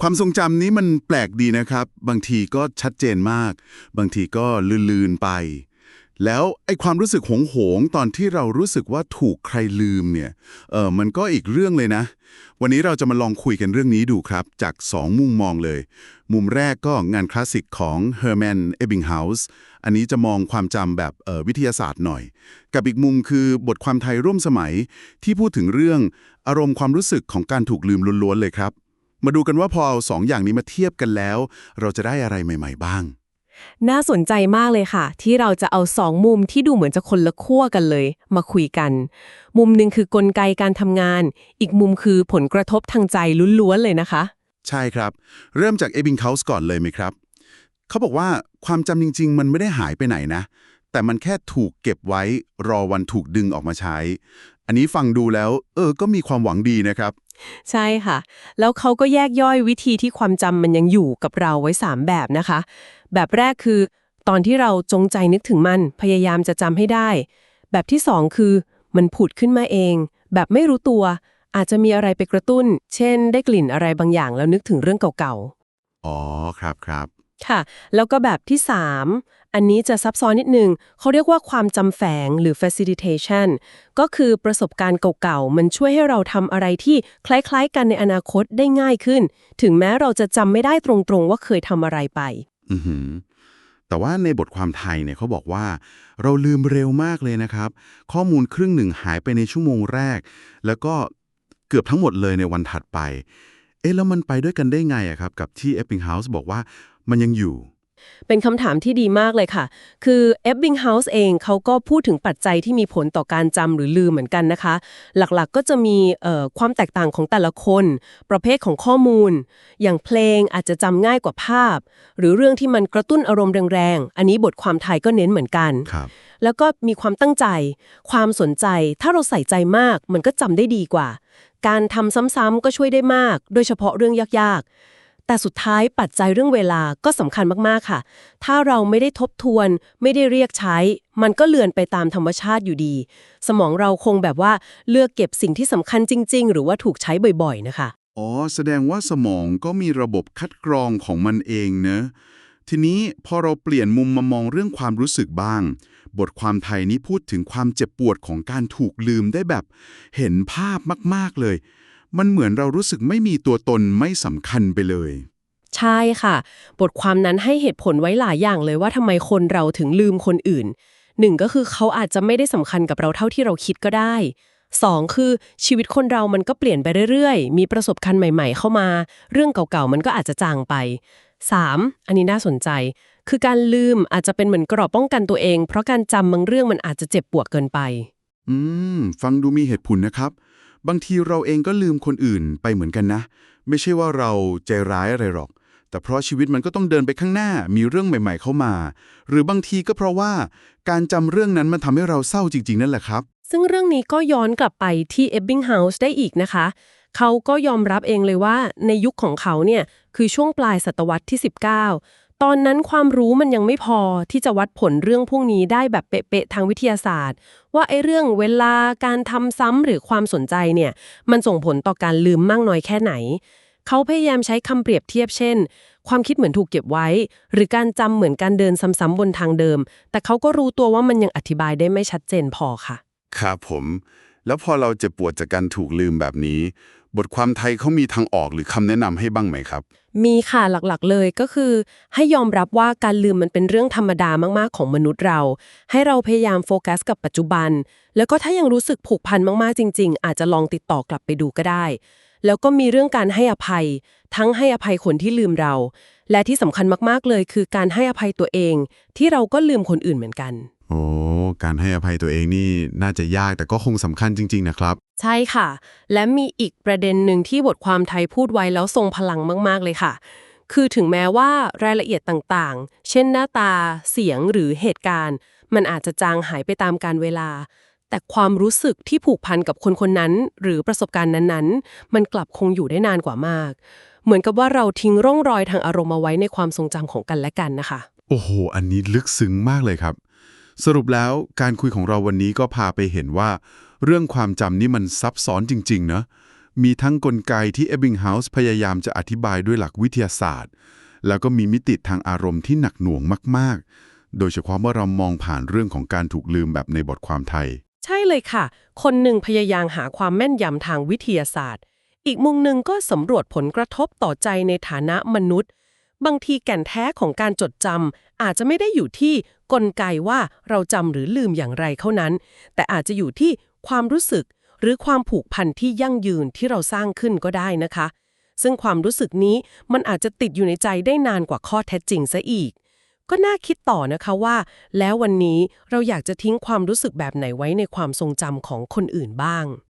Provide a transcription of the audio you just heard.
ความทรงจำนี้มันแปลกดีนะครับ บางทีก็ชัดเจนมาก บางทีก็ลืนๆไป แล้วไอ้ความรู้สึกหงหงตอนที่เรารู้สึกว่าถูกใครลืมเนี่ยเออมันก็อีกเรื่องเลยนะ วันนี้เราจะมาลองคุยกันเรื่องนี้ดูครับ จาก 2 มุมมองเลย มุมแรกก็งานคลาสสิกของ Herman Ebbinghaus อันนี้จะมองความจำแบบออวิทยาศาสตร์หน่อย กับอีกมุมคือบทความไทยร่วมสมัยที่พูดถึงเรื่องอารมณ์ความรู้สึกของการถูกลืมล้วนๆเลยครับ มาดูกันว่าพอเอาสองอย่างนี้มาเทียบกันแล้ว เราจะได้อะไรใหม่ ๆ บ้าง น่าสนใจมากเลยค่ะ ที่เราจะเอาสองมุมที่ดูเหมือนจะคนละขั้วกันเลย มาคุยกัน มุมหนึ่งคือกลไกการทำงาน อีกมุมคือผลกระทบทางใจล้วนๆเลยนะคะ ใช่ครับ เริ่มจากเอบิงเคาส์ก่อนเลยไหมครับ เขาบอกว่าความจำจริง ๆ มันไม่ได้หายไปไหนนะ แต่มันแค่ถูกเก็บไว้รอวันถูกดึงออกมาใช้ อันนี้ฟังดูแล้ว เออ ก็มีความหวังดีนะครับ ใช่ค่ะ แล้วเขาก็แยกย่อยวิธีที่ความจำมันยังอยู่กับเราไว้ 3 แบบนะคะ แบบแรกคือ ตอนที่เราจงใจนึกถึงมันพยายามจะจำให้ได้ แบบที่ 2 คือ มันผุดขึ้นมาเอง แบบไม่รู้ตัว อาจจะมีอะไรไปกระตุ้น เช่น ได้กลิ่นอะไรบางอย่างแล้วนึกถึงเรื่องเก่าๆ อ๋อ ครับครับ ค่ะ แล้วก็แบบที่ 3 อันนี้จะซับซ้อนนิดนึง เขาเรียกว่าความจำแฝงหรือ facilitation ก็คือประสบการณ์เก่าๆ มันช่วยให้เราทำอะไรที่คล้ายๆ กันในอนาคตได้ง่ายขึ้น ถึงแม้เราจะจำไม่ได้ตรงๆ ว่าเคยทำอะไรไป อือหือแต่ว่าในบทความไทยเนี่ยเขาบอกว่า เราลืมเร็วมากเลยนะครับ ข้อมูลครึ่งหนึ่งหายไปในชั่วโมงแรก แล้วก็เกือบทั้งหมดเลยในวันถัดไป อ๊ะแล้วมันไปด้วยกันได้ไงอะครับ กับที่ Eppinghaus บอกว่ามันยังอยู่ เป็นคำถามที่ดีมากเลยค่ะ คือ Ebbinghaus เองเขาก็พูดถึงปัจจัยที่มีผลต่อการจำหรือลืมเหมือนกันนะคะ หลักๆก็จะมีเอ่อความแตกต่างของแต่ละคน ประเภทของข้อมูล อย่างเพลงอาจจะจำง่ายกว่าภาพ หรือเรื่องที่มันกระตุ้นอารมณ์แรงๆ อันนี้บทความไทยก็เน้นเหมือนกันครับแล้วก็มีความตั้งใจ ความสนใจ ถ้าเราใส่ใจมาก มันก็จำได้ดีกว่า การทำซ้ำๆก็ช่วยได้มาก โดยเฉพาะเรื่องยากๆ แต่สุดท้ายปัจจัยเรื่องเวลาก็สำคัญมากๆค่ะ ถ้าเราไม่ได้ทบทวน ไม่ได้เรียกใช้ มันก็เลือนไปตามธรรมชาติอยู่ดี สมองเราคงแบบว่าเลือกเก็บสิ่งที่สำคัญจริง ๆ หรือว่าถูกใช้บ่อยๆ นะคะ อ๋อ แสดงว่าสมองก็มีระบบคัดกรองของมันเองเนอะทีนี้พอเราเปลี่ยนมุมมามองเรื่องความรู้สึกบ้าง บทความไทยนี้พูดถึงความเจ็บปวดของการถูกลืมได้แบบ เห็นภาพมาก ๆ เลย มันเหมือนเรารู้สึกไม่มีตัวตนไม่สำคัญไปเลย ใช่ค่ะ บทความนั้นให้เหตุผลไว้หลายอย่างเลยว่าทำไมคนเราถึงลืมคนอื่นหนึ่งก็คือเขาอาจจะไม่ได้สำคัญกับเราเท่าที่เราคิดก็ได้สองคือชีวิตคนเรามันก็เปลี่ยนไปเรื่อยๆ มีประสบการณ์ใหม่ๆ เข้ามา เรื่องเก่าๆ มันก็อาจจะจางไปสามอันนี้น่าสนใจ คือการลืมอาจจะเป็นเหมือนกรอบป้องกันตัวเอง เพราะการจำบางเรื่องมันอาจจะเจ็บปวดเกินไป อืม ฟังดูมีเหตุผลนะครับ บางทีเราเองก็ลืมคนอื่นไปเหมือนกันนะ ไม่ใช่ว่าเราใจร้ายอะไรหรอก แต่เพราะชีวิตมันก็ต้องเดินไปข้างหน้า มีเรื่องใหม่ ๆ เข้ามา หรือบางทีก็เพราะว่าการจำเรื่องนั้นมันทำให้เราเศร้าจริง ๆ นั่นแหละครับ ซึ่งเรื่องนี้ก็ย้อนกลับไปที่ Ebbinghaus ได้อีกนะคะ เขาก็ยอมรับเองเลยว่าในยุคของเขาเนี่ยคือช่วงปลายศตวรรษที่ 19 ตอนนั้นความรู้มันยังไม่พอที่จะวัดผลเรื่องพวกนี้ได้แบบเป๊ะๆทางวิทยาศาสตร์ ว่าไอ้เรื่องเวลาการทำซ้ำหรือความสนใจเนี่ย มันส่งผลต่อการลืมมากน้อยแค่ไหน เขาพยายามใช้คำเปรียบเทียบเช่น ความคิดเหมือนถูกเก็บไว้ หรือการจำเหมือนการเดินซ้ำๆบนทางเดิม แต่เขาก็รู้ตัวว่ามันยังอธิบายได้ไม่ชัดเจนพอค่ะ ครับผม แล้วพอเราเจ็บปวดจากการถูกลืมแบบนี้ บทความไทยเขามีทางออกหรือคำแนะนำให้บ้างไหมครับ มีค่ะหลักๆเลยก็คือ ให้ยอมรับว่าการลืมมันเป็นเรื่องธรรมดามากๆของมนุษย์เรา ให้เราพยายามโฟกัสกับปัจจุบัน แล้วก็ถ้ายังรู้สึกผูกพันมากๆจริง ๆ อาจจะลองติดต่อกลับไปดูก็ได้ แล้วก็มีเรื่องการให้อภัย ทั้งให้อภัยคนที่ลืมเรา และที่สำคัญมากๆเลย คือการให้อภัยตัวเอง ที่เราก็ลืมคนอื่นเหมือนกัน โอ้การให้อภัยตัวเองนี่น่าจะยากแต่ก็คงสำคัญจริง ๆ นะครับ ใช่ค่ะ และมีอีกประเด็นหนึ่งที่บทความไทยพูดไว้แล้วทรงพลังมาก ๆ เลยค่ะ คือถึงแม้ว่ารายละเอียดต่างๆ เช่นหน้าตา เสียงหรือเหตุการณ์ มันอาจจะจางหายไปตามการเวลา แต่ความรู้สึกที่ผูกพันกับคนคนนั้น หรือประสบการณ์นั้นๆ มันกลับคงอยู่ได้นานกว่ามาก เหมือนกับว่าเราทิ้งร่องรอยทางอารมณ์เอาไว้ในความทรงจำของกันและกันนะคะ โอ้โห อันนี้ลึกซึ้งมากเลยครับ สรุปแล้วการคุยของเราวันนี้ก็พาไปเห็นว่า เรื่องความจำนี่มันซับซ้อนจริงๆเนอะมีทั้งกลไกที่ Ebbinghaus พยายามจะอธิบายด้วยหลักวิทยาศาสตร์ แล้วก็มีมิติทางอารมณ์ที่หนักหน่วงมาก ๆ โดยเฉพาะเมื่อเรามองผ่านเรื่องของการถูกลืมแบบในบทความไทย ใช่เลยค่ะ คนหนึ่งพยายามหาความแม่นยำทางวิทยาศาสตร์ อีกมุมหนึ่งก็สำรวจผลกระทบต่อใจในฐานะมนุษย์ บางทีแก่นแท้ของการจดจำอาจจะไม่ได้อยู่ที่กลไกว่าเราจำหรือลืมอย่างไรเท่านั้น แต่อาจจะอยู่ที่ความรู้สึกหรือความผูกพันที่ยั่งยืนที่เราสร้างขึ้นก็ได้นะคะ ซึ่งความรู้สึกนี้มันอาจจะติดอยู่ในใจได้นานกว่าข้อเท็จจริงซะอีก ก็น่าคิดต่อนะคะว่า แล้ววันนี้เราอยากจะทิ้งความรู้สึกแบบไหนไว้ในความทรงจำของคนอื่นบ้าง